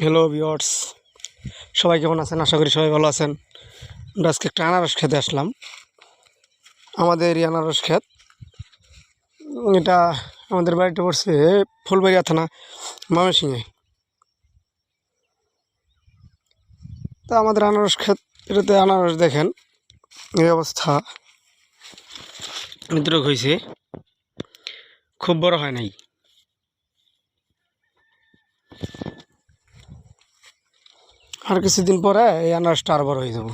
Hello viewers সবাই কেমন আছেন? আশা করি সবাই ভালো আছেন। আমরা আজকে একটা আনারস খেতে আসলাম। আমাদের এই আনারস ক্ষেত, এটা আমাদের বাড়িতে পড়ছে ফুলবাড়িয়া থানা, ময়মনসিংহে। তা আমাদের আনারস ক্ষেত, এটাতে আনারস দেখেন, এই অবস্থা। নিদ্রক হয়েছে। খুব বড় হয় নাই। আর কিছুদিন পরে এই আনারসটা আর বড় হয়ে যাব।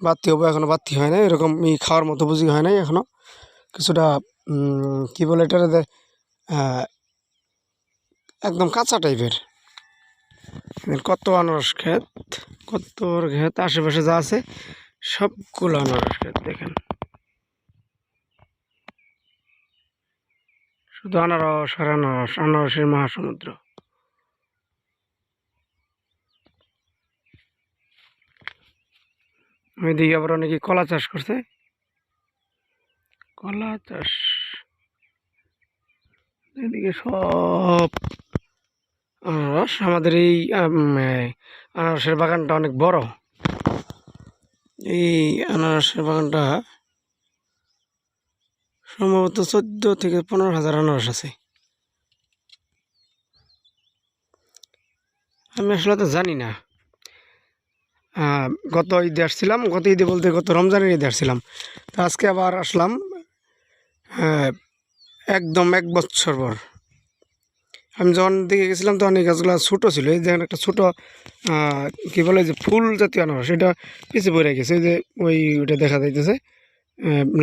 বাতি হব, এখনও বাতি হয় নাই এরকম এই খাওয়ার মতো বুঝি হয় নাই এখনও। কিছুটা কি বলে এটা একদম কাঁচা টাইপের। কত আনারস ক্ষেত, কত ক্ষেত, আশেপাশে যা আছে সবগুলো আনারস ক্ষেত দেখেন। শুধু আনারস আর আনারস, আনারসের মহাসমুদ্র। ওইদিকে আবার অনেকে কলা চাষ করছে। কলা চাষ এদিকে সব আনারস, আমাদের এই আনারসের বাগানটা অনেক বড়। এই আনারসের বাগানটা সম্ভবত চোদ্দ থেকে পনেরো হাজার আনারস আছে। আমি আসলে তো জানি না। গত ঈদে আসছিলাম গত ঈদে বলতে গত রমজানের ঈদে আসছিলাম। তো আজকে আবার আসলাম একদম এক বছর পর। আমি যখন দিকে গেছিলাম তখন এই গাছগুলো ছোটো ছিল এই দেখেন একটা ছোটো কি বলে যে ফুল জাতীয় আনারস এটা পিছিয়ে পড়ে গেছে যে ওই ওটা দেখা যাইতেছে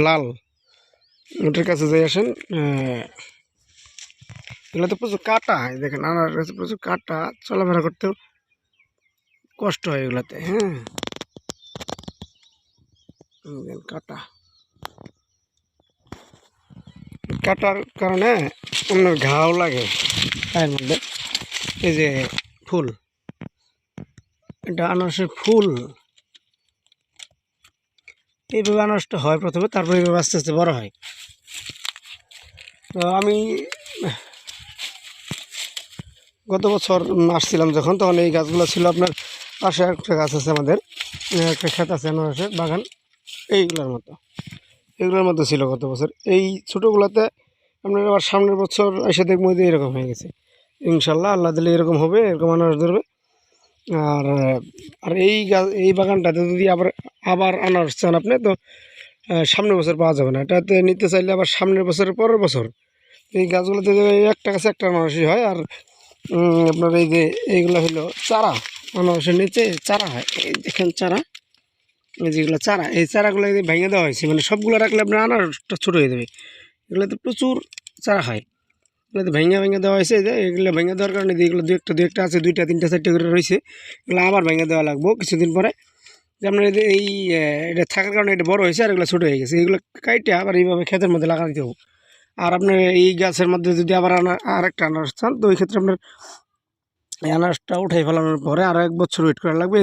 লাল। ওটার কাছে যাই আসেন আহ, এগুলোতে প্রচুর কাটা দেখেন আনারস প্রচুর কাটা চলাফেরা করতেও কষ্ট হয় এগুলাতে হ্যাঁ। কাটা। কাটার কারণে আপনার ঘাও লাগে গায়ের মধ্যে। এই যে ফুল, এটা আনারসের ফুল। এইভাবে আনারসটা হয় প্রথমে, তারপরে এইভাবে আস্তে আস্তে বড় হয়। তো আমি গত বছর আসছিলাম যখন, তখন এই গাছগুলো ছিল আপনার পাশে একটা গাছ আছে আমাদের। একটা ক্ষেত আছে, আনারসের বাগান। এইগুলোর মতো। এগুলোর মতো ছিল গত বছর। এই ছোটোগুলোতে আপনার আবার সামনের বছর এসে দেখব যে এরকম হয়ে গেছে। ইনশাল্লাহ আল্লাহ দিলে এরকম হবে, এরকম আনারস ধরবে। আর আর এই গাছ এই বাগানটাতে যদি আবার আবার আনারস চান আপনি, তো সামনের বছর পাওয়া যাবে না। এটাতে নিতে চাইলে আবার সামনের বছরের পরের বছর। এই গাছগুলোতে একটা গাছে একটা আনারসই হয়। আর আপনার এই যে, এইগুলো হলো চারা। আনারসের নিচে চারা হয়। এই দেখেন চারা। যেগুলো চারা, এই চারাগুলো যদি ভেঙে দেওয়া হয়েছে মানে সবগুলো রাখলে আপনার আনারসটা ছোটো হয়ে যাবে। এগুলোতে প্রচুর চারা হয়। এগুলোতে ভেঙে ভেঙে দেওয়া হয়েছে যে এগুলো ভেঙে দেওয়ার কারণে এগুলো দু একটা দু একটা আছে, দুইটা, তিনটা, চারটে করে রয়েছে। এগুলো আবার ভেঙে দেওয়া লাগবো কিছুদিন পরে। যে আপনার এই এটা থাকার কারণে এটা বড় হয়েছে আর এগুলো ছোটো হয়ে গেছে। এগুলো কাইটে আবার এইভাবে ক্ষেতের মধ্যে লাগা দিতে হবে। আর আপনার এই গাছের মধ্যে যদি আবার আনার আর একটা আনারস চান, তো ওই ক্ষেত্রে আপনার এই আনারসটা উঠাই ফেলানোর পরে আরও এক বছর ওয়েট করা লাগবে।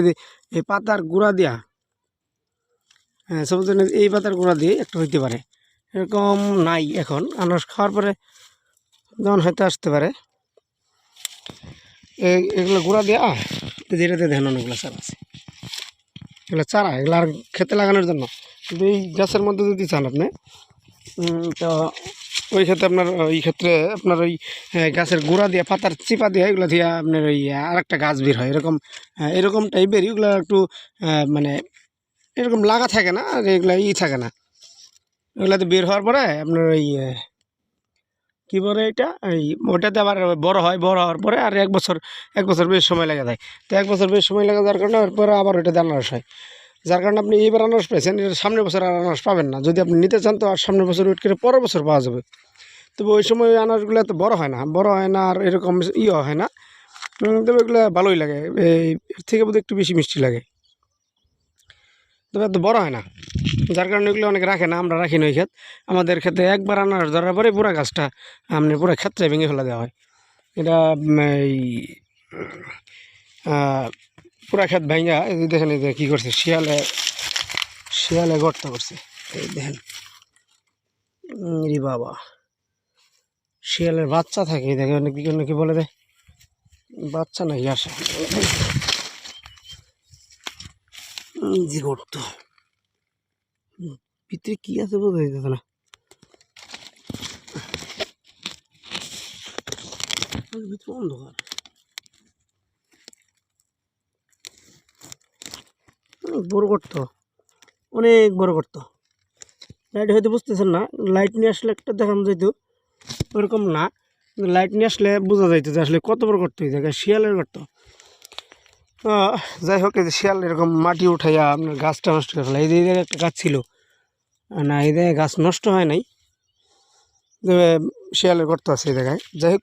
এই পাতার গুঁড়া দেওয়া হ্যাঁ সবুজ এই পাতার গুঁড়া দিয়ে একটা হইতে পারে। এরকম নাই এখন। আনারস খাওয়ার পরে যখন হয়তো আসতে পারে এগুলো গুঁড়া দেওয়া ধীরে দেখেন অনেকগুলো চারা আছে। এগুলো চারা, এগুলো আর খেতে লাগানোর জন্য। কিন্তু এই গাছের মধ্যে যদি চান আপনি তো ওই ক্ষেত্রে আপনার, ওই ক্ষেত্রে আপনার ওই গাছের গোড়া দিয়ে, পাতার চিপা দিয়ে, এগুলো দিয়ে আপনার ওই আর একটা গাছ বের হয়। এরকম এরকম টাইপের এগুলো একটু মানে এরকম লাগা থাকে না, আর এগুলো ই থাকে না। এগুলাতে বের হওয়ার পরে আপনার ওই কী বলে এটা? এই, ওটাতে আবার বড় হয়, বড় হওয়ার পরে আর এক বছর এক বছর বেশ সময় লেগে যায়। তো এক বছর বেশ সময় লেগে যাওয়ার কারণে এরপরে আবার ওইটাতে আনারস হয়। যার কারণে আপনি এইবার আনারস পেয়েছেন এর সামনের বছর আর আনারস পাবেন না। যদি আপনি নিতে চান, তো আর সামনের বছর ওয়েট করে পরের বছর পাওয়া যাবে। তবে ওই সময় আনারসগুলো এত বড় হয় না। বড় হয় না আর এরকম ইয়ে হয় না। তবে এগুলো ভালোই লাগে। এই, এর থেকে বোধহয় একটু বেশি মিষ্টি লাগে। তবে এত বড় হয় না। যার কারণে ওইগুলো অনেকে রাখে না, আমরা রাখি না ওই ক্ষেত। আমাদের ক্ষেত্রে একবার আনারস ধরার পরে পুরো গাছটা আপনি পুরো ক্ষেত্রে ভেঙে ফেলা দেওয়া হয়। এটা এই পুরা ক্ষেত ভেঙে এই দেখেন, এই কী করছে, শিয়ালে শিয়ালে গর্ত করছে। এই দেখেন রে বাবা। শিয়ালের বাচ্চা থাকে দেখেন কি কি বলে দেয় বাচ্চা নাকি আসে। জি গর্ত। ভিতরে কি আছে বোঝা যাচ্ছে না। ভিতরে অন্ধকার। বড় করত। অনেক বড় করত। লাইট হয়তো বুঝতেছেন না লাইট নিয়ে আসলে একটা দেখানো যেত ওরকম না। লাইট নিয়ে আসলে বোঝা যাইতো যে আসলে কত বড় করতো এই জায়গায় শিয়ালের করত। যাই হোক, এই যে শিয়াল এরকম মাটি উঠাইয়া আপনার গাছটা নষ্ট করে ফেলা। এই যে একটা গাছ ছিল। না, এই জায়গায় গাছ নষ্ট হয় নাই। শিয়ালের গর্ত আছে এই জায়গায়। যাই হোক,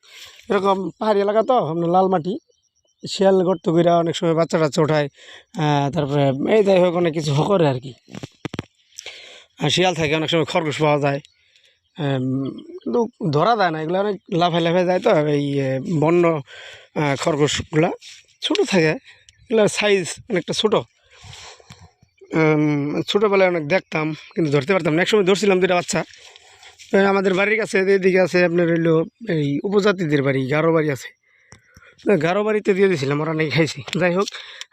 এরকম পাহাড়ি এলাকা তো, আপনার লাল মাটি। শিয়াল গর্ত করে অনেক সময় বাচ্চা টাচ্চা ওঠায় তারপরে এই যাই হোক অনেক কিছু করে আর কি। শিয়াল থাকে অনেক সময় খরগোশ পাওয়া যায় কিন্তু ধরা যায় না, এগুলো অনেক লাফায় লাফায় যায় তো এই বন্য খরগোশগুলা ছোটো থাকে, এগুলোর সাইজ অনেকটা ছোটো। ছোটোবেলায় অনেক দেখতাম, কিন্তু ধরতে পারতাম না। একসময় ধরছিলাম দুটা বাচ্চা আমাদের বাড়ির কাছে, এদিকে আছে আপনার হইল এই উপজাতিদের বাড়ি, গারো বাড়ি আছে। গারো বাড়িতে দিয়ে দিয়েছিলাম, ওরা নাকি খাইছি। যাই হোক,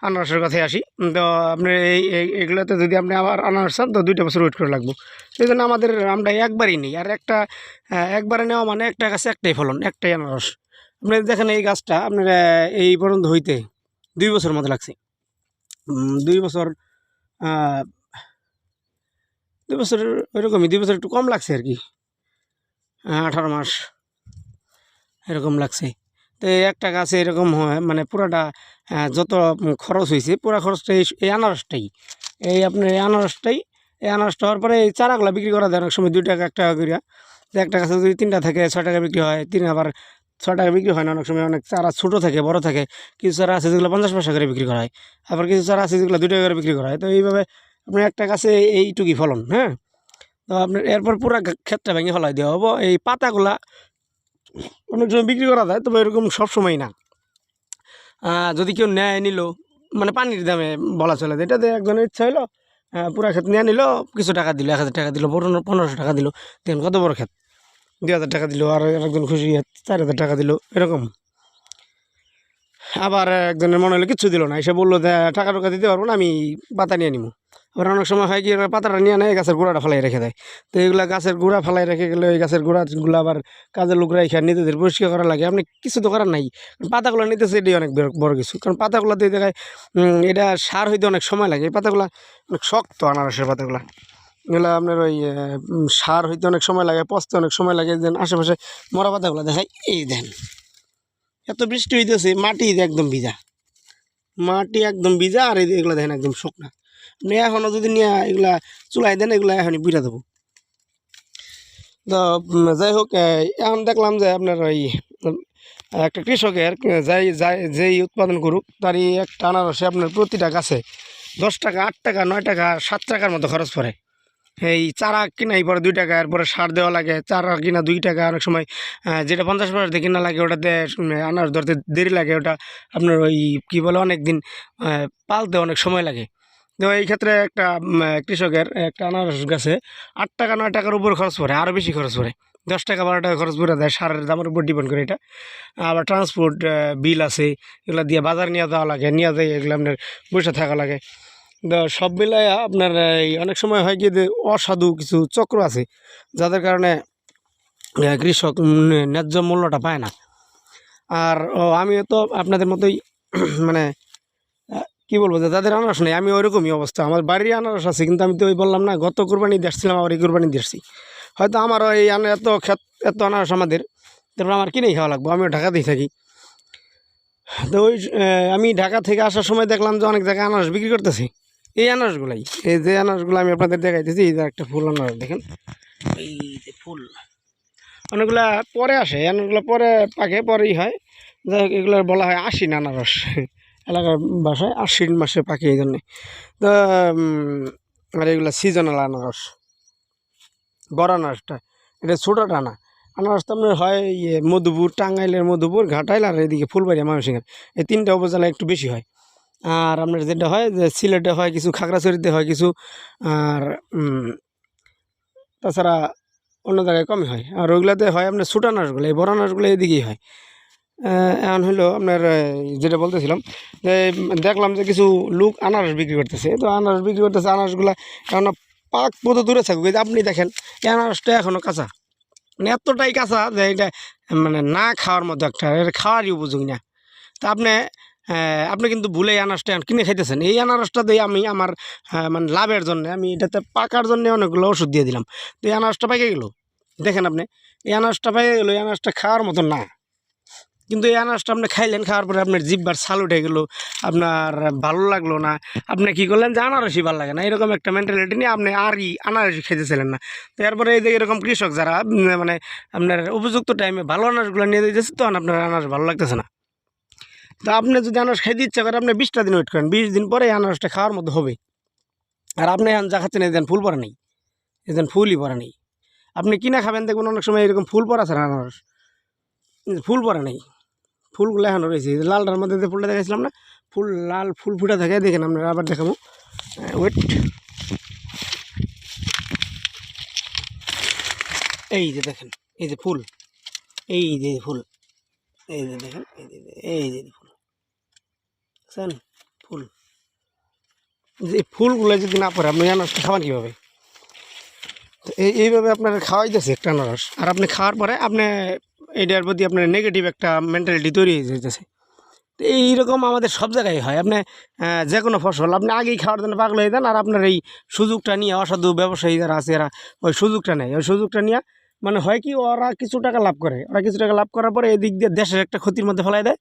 আনারসের কথায় আসি। তো আপনি এই এগুলোতে যদি আপনি আবার আনারস চান, তো দুইটা বছর ওয়েট করে লাগবো। সেই জন্য আমাদের আমরা একবারই নিই, আর একটা একবারে নেওয়া মানে একটা গাছে একটাই ফলন, একটাই আনারস। আপনি দেখেন এই গাছটা, আপনার এই পর্যন্ত হইতে দুই বছর মতো লাগছে। দুই বছর দুই বছর ওইরকমই দুই বছর একটু কম লাগছে আর কি। আঠারো মাস এরকম লাগছে। তো একটা গাছে এরকম হয় মানে পুরাটা যত খরচ হয়েছে পুরা খরচটা এই আনারসটাই। এই আপনার এই আনারসটাই, এই আনারসটা হওয়ার পরে এই চারাগুলো বিক্রি করা যায় অনেক সময় দুই টাকা, এক টাকা করিয়া তো একটা গাছে যদি তিনটা থাকে, ছয় টাকা বিক্রি হয়, তিন আবার ছয় টাকা বিক্রি হয় না, অনেক সময় অনেক চারা ছোটো থাকে, বড় থাকে, কিছু চারা আছে যেগুলো পঞ্চাশ পয়সা করে বিক্রি করা হয় আবার কিছু চারা আছে যেগুলো দুই টাকা করে বিক্রি করা হয় তো এইভাবে আপনার একটা গাছে এইটুকুই ফলন হ্যাঁ? তো আপনার এরপর পুরো ক্ষেতটা ভেঙে ফেলাই দেওয়া হব। এই পাতাগুলা অনেক সময় বিক্রি করা যায়, তবে এরকম সব সময় না। যদি কেউ নেয়, নিল মানে পানির দামে বলা চলে যে, এটাতে একজনের ইচ্ছা হলো পুরা ক্ষেত নিয়ে নিল, কিছু টাকা দিল, এক হাজার টাকা দিল, পনেরো, পনেরোশো টাকা দিল, দেখেন কত বড় ক্ষেত। দুই হাজার টাকা দিল, আর একজন খুশি, চার হাজার টাকা দিল, এরকম। আবার একজনের মনে হলো কিচ্ছু দিল না, এসে বলল টাকা টাকা দিতে পারব না, আমি পাতা নিয়ে নিবো আবার অনেক সময় হয় কি পাতাটা নিয়ে নেয়, গাছের গোড়াটা ফেলাই রেখে দেয়। তো এগুলা গাছের গোড়া ফেলাই রেখে গেলে ওই গাছের গোড়াগুলো আবার কাজের লোক রেখে নিজেদের পরিষ্কার করা লাগে। আপনি কিছু তো করার নাই। পাতাগুলো নিতেছে এটাই অনেক বড়- কিছু। কারণ পাতাগুলো দিয়ে দেখায় এটা সার হইতে অনেক সময় লাগে। এই পাতাগুলো অনেক শক্ত আনারসের পাতাগুলো। এগুলো আপনার ওই সার হইতে অনেক সময় লাগে, পচতে অনেক সময় লাগে। দেন আশেপাশে মরা পাতাগুলো দেখায়, এই দেন। এত বৃষ্টি হইতেছে, মাটি একদম ভিজা। মাটি একদম ভিজা আর এই এগুলো দেখেন একদম শুকনা। আপনি এখনও যদি নিয়ে এগুলা চুলাই দেন এগুলা এখনই বুঝা দেবো। তো যাই হোক এখন দেখলাম যে আপনার ওই একটা কৃষকের যাই যাই যেই উৎপাদন করুক তারই একটা আনারসে আপনার প্রতিটা গাছে দশ টাকা আট টাকা নয় টাকা সাত টাকার মতো খরচ পড়ে। এই চারা কিনাই পরে দুই টাকা এরপরে সার দেওয়া লাগে চারা কিনা দুই টাকা অনেক সময় যেটা পঞ্চাশ দিয়ে কিনা লাগে ওটাতে উম, আনারস ধরতে দেরি লাগে ওটা আপনার ওই কী বলে অনেক দিন পালতে অনেক সময় লাগে। তো এই ক্ষেত্রে একটা কৃষকের একটা আনারস গাছে আট টাকা নয় টাকার উপর খরচ পড়ে আরও বেশি খরচ পড়ে। দশ টাকা বারো টাকা খরচ পড়ে দেয় সারের দামের উপর ডিপেন্ড করে এটা। আবার ট্রান্সপোর্ট বিল আছে এগুলো দিয়ে বাজার নিয়ে যাওয়া লাগে নিয়ে যায় এগুলো আপনার বসে থাকা লাগে। তো সব মিলায় আপনার এই অনেক সময় হয় কি যে অসাধু কিছু চক্র আছে যাদের কারণে কৃষক ন্যায্য মূল্যটা পায় না। আর ও, আমিও তো আপনাদের মতোই মানে কি বলব যে যাদের আনারস নেই আমি ওইরকমই অবস্থা। আমার বাড়ির আনারস আছে কিন্তু আমি তো ওই বললাম না গত কোরবানি দেখছিলাম আবার এই কোরবানি দেখছি হয়তো আমারও এই এত ক্ষেত এত আনারস আমাদের। তারপর আমার কিনেই খাওয়া লাগবো আমিও ঢাকাতেই থাকি। তো ওই আমি ঢাকা থেকে আসার সময় দেখলাম যে অনেক জায়গায় আনারস বিক্রি করতেছে। এই আনারসগুলাই এই যে আনারসগুলো আমি আপনাদের দেখাইতেছি এই যে একটা ফুল আনারস দেখেন। এই যে ফুল। অনেকগুলা পরে আসে আনারসগুলো পরে পাকে পরেই হয়। যাই হোক এগুলো বলা হয় আশ্বিন আনারস। এলাকার বাসায় আশ্বিন মাসে পাকে এই জন্যে। তো আর এগুলো সিজনাল আনারস। বড় আনারসটা এটা ছোটোটা না আনারস তো আপনার হয় ইয়ে মধুপুর, টাঙ্গাইলের মধুপুর, ঘাটাইল আর এদিকে ফুলবাড়িয়া, ময়মনসিংহের। এই তিনটা উপজেলা একটু বেশি হয়। আর আপনার যেটা হয় যে সিলেটে হয় কিছু, খাগড়াছড়িতে হয় কিছু, আর তাছাড়া অন্য জায়গায় কমই হয়। আর ওইগুলোতে হয় আপনার ছোটো আনারসগুলো, এই বড় আনারসগুলো এদিকেই হয়। এখন হলো আপনার যেটা বলতেছিলাম, যে দেখলাম যে কিছু লোক আনারস বিক্রি করতেছে। তো আনারস বিক্রি করতেছে, আনারসগুলা এখন পাক পদ দূরে থাকুক। যে আপনি দেখেন, এই আনারসটা এখনও কাঁচা। মানে এতটাই কাঁচা যে এটা মানে না খাওয়ার মতো একটা এটা খাওয়ারই উপযোগী না। তা আপনি আপনি কিন্তু ভুলে আনারসটা কিনে খাইতেছেন। এই আনারসটা দিয়ে আমি আমার মানে লাভের জন্য, আমি এটাতে পাকার জন্য অনেকগুলো ওষুধ দিয়ে দিলাম। তো এই আনারসটা পাইকে গেল? দেখেন আপনি, এই আনারসটা পাইকে গেলো, এই আনারসটা খাওয়ার মতো না। কিন্তু এই আনারসটা আপনি খাইলেন, খাওয়ার পরে আপনার জিব্বার ছাল উঠে গেল, আপনার ভালো লাগল না। আপনি কি করলেন যে আনারসই ভালো লাগে না? এরকম একটা মেন্টালিটি নিয়ে আপনি আরই আনারসই খেতেছিলেন না। তো এরপরে এই যে এরকম কৃষক যারা মানে আপনার উপযুক্ত টাইমে ভালো আনারসগুলো নিয়ে দিতেছে তখন আপনার আনারস ভালো লাগতেছে না। তো আপনি যদি আনারস খাইতে ইচ্ছা করে, আপনি বিশটা দিন ওয়েট করেন, বিশ দিন পরে এই আনারসটা খাওয়ার মতো হবে। আর আপনি এখন যা খাচ্ছেন এদিন ফুল পরা নেই। এদিন ফুলই পরা নেই। আপনি কিনা খাবেন, দেখবেন অনেক সময় এরকম ফুল পরা আছে আনারস। ফুল পরা নেই। ফুলগুলো এখনও রয়েছে। লালটার মধ্যে যে ফুলটা দেখাইছিলাম না? ফুল লাল ফুল ফুটা থাকে, দেখেন আপনারা আবার দেখাবো। ওয়েট এই যে দেখেন, এই যে ফুল। এই যে ফুল। এই যে দেখেন, এই যে এই যে ফুল। বুঝছেন ফুল। যে ফুলগুলো যদি না পড়ে আপনি আনারসটা খাবেন কীভাবে? তো এই, এইভাবে আপনার খাওয়াই খাওয়াইতেছে একটা আনারস। আর আপনি খাওয়ার পরে আপনি এটার প্রতি আপনার নেগেটিভ একটা মেন্টালিটি তৈরি হয়ে যেতেছে তো এইরকম আমাদের সব জায়গায় হয়। আপনি যে কোনো ফসল আপনি আগেই খাওয়ার জন্য পাগল হয়ে যান আর আপনার এই সুযোগটা নিয়ে অসাধু ব্যবসায়ী যারা আছে এরা ওই সুযোগটা নেয়। ওই সুযোগটা নিয়ে মানে হয় কি ওরা কিছু টাকা লাভ করে। ওরা কিছু টাকা লাভ করার পরে এদিক দিয়ে দেশের একটা ক্ষতির মধ্যে ফেলাই দেয়।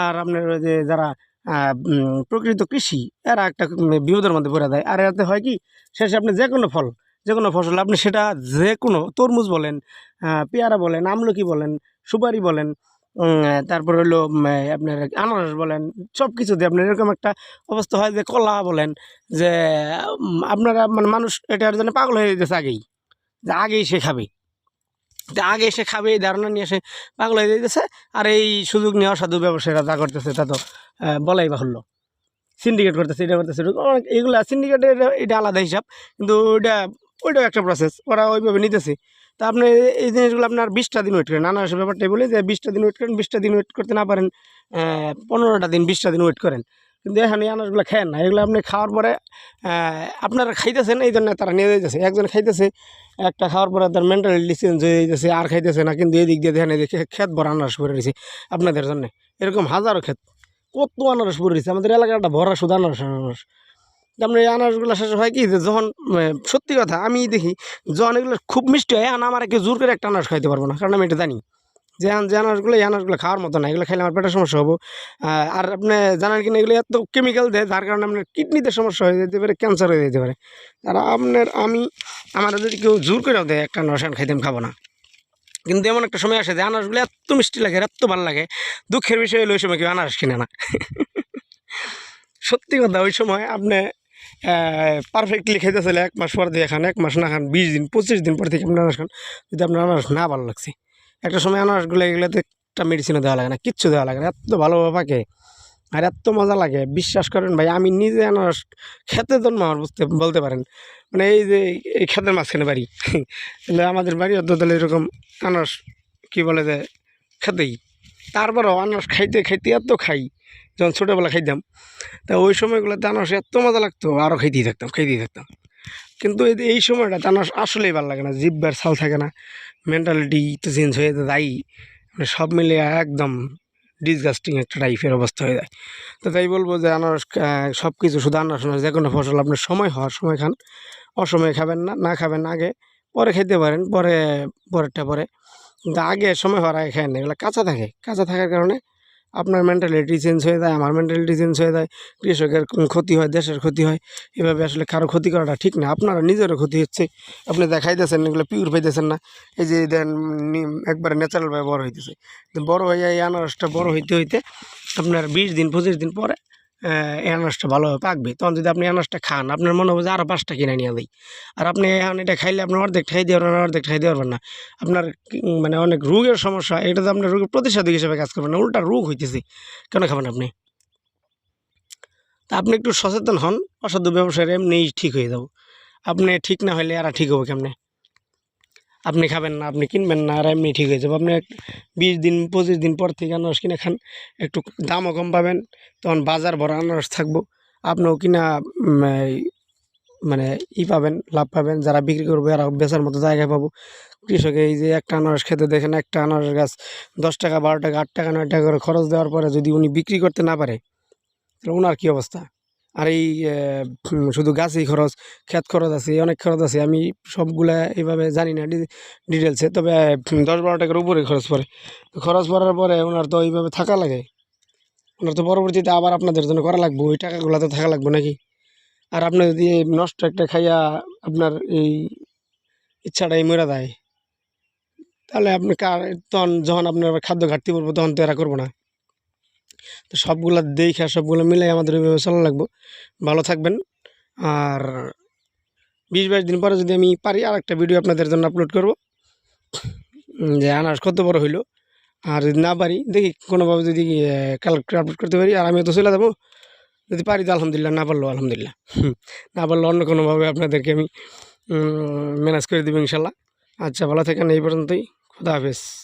আর আপনার ওই যে যারা প্রকৃত কৃষি, এরা একটা বিপদের মধ্যে পড়ে দেয় আর এতে হয় কি, শেষে আপনি যে কোনো ফল যে কোনো ফসল, আপনি সেটা যে কোনো তরমুজ বলেন পেয়ারা বলেন, আমলকি বলেন, সুপারি বলেন তারপর হলো আপনার আনারস বলেন সব কিছুতে আপনার এরকম একটা অবস্থা হয় যে কলা বলেন, যে আপনারা মানে মানুষ এটার জন্য পাগল হয়ে যেতেছে আগেই, যে আগেই সে খাবে। আগে সে খাবে, এই ধারণা নিয়ে সে পাগল হয়ে যেতেছে, আর এই সুযোগ নিয়ে অসাধু ব্যবসায়ীরা যা করতেছে তা তো বলাই বাহুল্য। সিন্ডিকেট করতেছে, এটা করতেছে এগুলো সিন্ডিকেটের এটা আলাদা হিসাব, কিন্তু ওইটা ওইটাও একটা প্রসেস ওরা ওইভাবে নিতেছে। তা আপনি এই জিনিসগুলো আপনার বিশটা দিন ওয়েট করেন। নানা আনারসের ব্যাপারটাই বলি যে, বিশটা দিন ওয়েট করেন, বিশটা দিন ওয়েট করতে না পারেন পনেরোটা দিন, বিশটা দিন ওয়েট করেন। কিন্তু এখানে এই আনারসগুলো খায়েন না। এগুলো আপনি খাওয়ার পরে আপনারা খাইতেছেন, এই জন্য তারা নিয়ে যাইতেছে। একজন খাইতেছে, একটা খাওয়ার পরে তার মেন্টালিটি চেঞ্জ হয়ে যাইতেছে, আর খাইতেছে না, কিন্তু এদিক দিয়ে দেখেন, এদিকে ক্ষেত ভরা আনারস পরে রয়েছে আপনাদের জন্য। এরকম হাজারো ক্ষেত। কত আনারস পরে রয়েছে। আমাদের এলাকাটা ভরা শুধু আনারস আনারস। তারপরে আনারসগুলো শেষ হয় কি যখন সত্যি কথা আমি দেখি যখন এগুলো খুব মিষ্টি হয়, এখন আমার কেউ জোর করে একটা আনারস খাইতে পারব না, কারণ আমি এটা জানি। যে যে আনারসগুলো, এই আনারসগুলো খাওয়ার মতো না, এগুলো খাইলে আমার পেটের সমস্যা হব। আর আপনি জানেন কিনা এগুলো এত কেমিক্যাল দেয়, যার কারণে আপনার কিডনিতে সমস্যা হয়ে যেতে পারে ক্যান্সার হয়ে যেতে পারে। আর আপনার, আমি, আমার যদি কেউ জোর করেও দেয়, একটা আনারস খাইতে আমি খাব না। কিন্তু এমন একটা সময় আসে যে আনারসগুলো এত মিষ্টি লাগে এত ভালো লাগে, দুঃখের বিষয় হলো ওই সময় কেউ আনারস কিনে না। সত্যি কথা, ওই সময় আপনি পারফেক্টলি খেতে চলে এক মাস পর দিয়ে খান, এক মাস না খান, বিশ দিন, পঁচিশ দিন পর থেকে আপনি আনারস খান। যদি আপনার আনারস না ভালো লাগছে। একটা সময় আনারসগুলো এগুলোতে একটা মেডিসিনও দেওয়া লাগে না, কিচ্ছু দেওয়া লাগে না। এত ভালোভাবে পাকে আর এত মজা লাগে। বিশ্বাস করেন ভাই, আমি নিজে আনারস খেতে জন্ম আমার বুঝতে বলতে পারেন। মানে এই যে এই খেতের মাঝখানে বাড়ি। তাহলে আমাদের বাড়ি অত তাহলে এরকম আনারস কী বলে যে খেতেই। তারপরেও আনারস খাইতে খাইতে এত খাই, যখন ছোটোবেলা খাইতাম, তা ওই সময়গুলোতে আনারস এত মজা লাগতো, আরও খাইতেই থাকতাম খাইতেই থাকতাম। কিন্তু এই সময়টা আনারস আসলেই ভালো লাগে না জিব্বার ছাল থাকে না মেন্টালিটি তো চেঞ্জ হয়ে যায় মানে সব মিলিয়ে একদম ডিসগাস্টিং একটা টাইপের অবস্থা হয়ে যায়। তো তাই বলব যে আনারস সব কিছু শুধু আনারস নয় যে কোনো ফসল আপনার সময় হওয়ার সময় খান, অসময়ে খাবেন না না খাবেন আগে, পরে খেতে পারেন, পরে, পরেরটা পরে কিন্তু আগে সময় হওয়ার আগে খায় না, এগুলো কাঁচা থাকে। কাঁচা থাকার কারণে আপনার মেন্টালিটি চেঞ্জ হয়ে যায়, আমার মেন্টালিটি চেঞ্জ হয়ে যায়, কৃষকের ক্ষতি হয়, দেশের ক্ষতি হয়, এভাবে আসলে কারও ক্ষতি করাটা ঠিক না আপনারা নিজেরও ক্ষতি হচ্ছে। আপনি দেখাইতেছেন, এগুলো পিওর পাইতেছেন না। এই যে দেন একবারে ন্যাচারালভাবে বড় হইতেছে। বড় হয়ে এই আনারসটা বড় হইতে হইতে আপনার বিশ দিন, পঁচিশ দিন পরে আনারসটা ভালোভাবে পাকবে। তখন যদি আপনি আনারসটা খান, আপনার মনে হবে যে আরও পাঁচটা কিনে নিয়ে দিই আর আপনি এখন এটা খাইলে আপনার অর্ধেক খাই দিয়ে পারবেন অর্ধেক খাই দিয়ে পারবেন না। আপনার মানে অনেক রোগের সমস্যা, এটা তো আপনার রোগের প্রতিষেধক হিসেবে কাজ করবেন না, উল্টা রোগ হইতেছে। কেন খাবেন আপনি? তা আপনি একটু সচেতন হন, অসাধু ব্যবসায়ীরা এমনিই ঠিক হয়ে যাব। আপনি ঠিক না হলে এরা ঠিক হবে কেমনে? আপনি খাবেন না, আপনি কিনবেন না, আর এমনি ঠিক হয়ে যাবে। আপনি বিশ দিন, পঁচিশ দিন পর থেকে আনারস কিনে খান, একটু দামও কম পাবেন, তখন বাজার ভরা আনারস থাকব। আপনিও কিনা মানে ই পাবেন, লাভ পাবেন, যারা বিক্রি করবে আর বেচার মতো জায়গা পাবো। কৃষকে এই যে একটা আনারস খেতে দেখেন, একটা আনারস গাছ দশ টাকা, বারো টাকা, আট টাকা, নয় টাকা করে খরচ দেওয়ার পরে যদি উনি বিক্রি করতে না পারে, তাহলে ওনার কী অবস্থা? আর এই শুধু গাছেই খরচ, ক্ষেত খরচ আছে অনেক খরচ আছে, আমি সবগুলা এইভাবে জানি না ডিটেলসে তবে দশ বারো টাকার উপরে খরচ পড়ে। খরচ পড়ার পরে ওনার তো এইভাবে থাকা লাগে। ওনার তো পরবর্তীতে আবার আপনাদের জন্য করা লাগবে, ওই টাকাগুলো তো থাকা লাগবে নাকি? আর আপনি যদি নষ্ট একটা খাইয়া আপনার এই ইচ্ছাটাই মরে দেয়, তাহলে আপনি কার, তখন যখন আপনার খাদ্য ঘাটতি পড়ব, তখন তো এরা করব না। তো সবগুলা দেখে সবগুলো মিলে আমাদের ওইভাবে চলা লাগবো। ভালো থাকবেন। আর বিশ বাইশ দিন পরে যদি আমি পারি আর একটা ভিডিও আপনাদের জন্য আপলোড করব। যে আনারস কত বড় হইল। আর যদি না পারি, দেখি কোনোভাবে যদি কালেক্টর আপলোড করতে পারি। আর আমিও তো চলে যাব। যদি পারি, তো আলহামদুলিল্লাহ। না পারলেও আলহামদুলিল্লাহ। না পারলে অন্য কোনোভাবে আপনাদেরকে আমি ম্যানেজ করে দেবো ইনশাল্লাহ। আচ্ছা ভালো থাকেন। এই পর্যন্তই। খুদা হাফেজ।